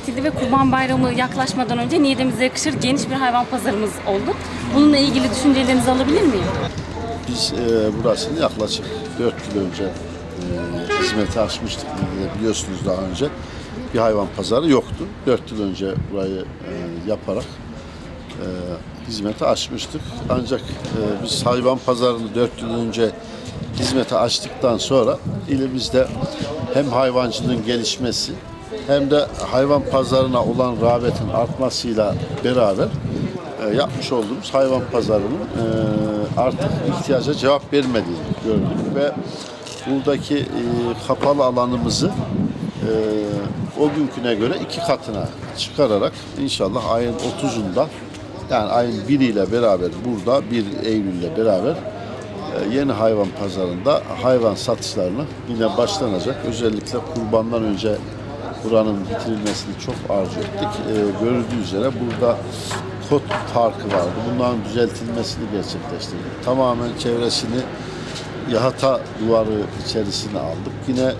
Üretildi ve Kurban Bayramı yaklaşmadan önce niyetimize yakışır geniş bir hayvan pazarımız oldu. Bununla ilgili düşüncelerinizi alabilir miyim? Biz e, burasını yaklaşık 4 yıl önce e, hizmete açmıştık. Biliyorsunuz daha önce bir hayvan pazarı yoktu. 4 yıl önce burayı e, yaparak e, hizmete açmıştık. Ancak e, biz hayvan pazarını 4 yıl önce hizmete açtıktan sonra ilimizde hem hayvancılığın gelişmesi hem de hayvan pazarına olan rağbetin artmasıyla beraber e, yapmış olduğumuz hayvan pazarının e, artık ihtiyaca cevap vermediğini gördük ve buradaki e, kapalı alanımızı e, o günküne göre iki katına çıkararak inşallah ayın 30'unda yani ayın 1 ile beraber burada 1 Eylül ile beraber e, yeni hayvan pazarında hayvan satışlarına yine başlanacak. Özellikle kurbandan önce buranın bitirilmesini çok arzu ettik. E, görüldüğü üzere burada kod farkı vardı. Bunların düzeltilmesini gerçekleştirdik. Tamamen çevresini yahata duvarı içerisine aldık. Yine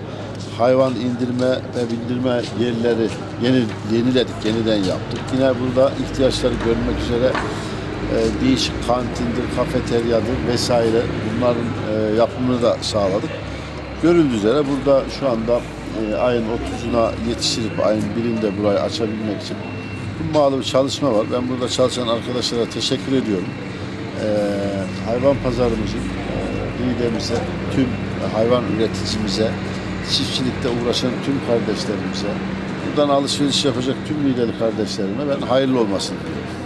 hayvan indirme ve bindirme yerleri yeni yeniledik, yeniden yaptık. Yine burada ihtiyaçları görmek üzere e, değişik kantindir, kafeteryadır vesaire bunların e, yapımını da sağladık. Görüldüğü üzere burada şu anda e, ayın 30'una yetiştirip ayın 1'inde burayı açabilmek için hummalı bir çalışma var. Ben burada çalışan arkadaşlara teşekkür ediyorum. E, hayvan pazarımızın e, liderimize, tüm hayvan üreticimize, çiftçilikte uğraşan tüm kardeşlerimize, buradan alışveriş yapacak tüm lideri kardeşlerime ben hayırlı olmasını diliyorum.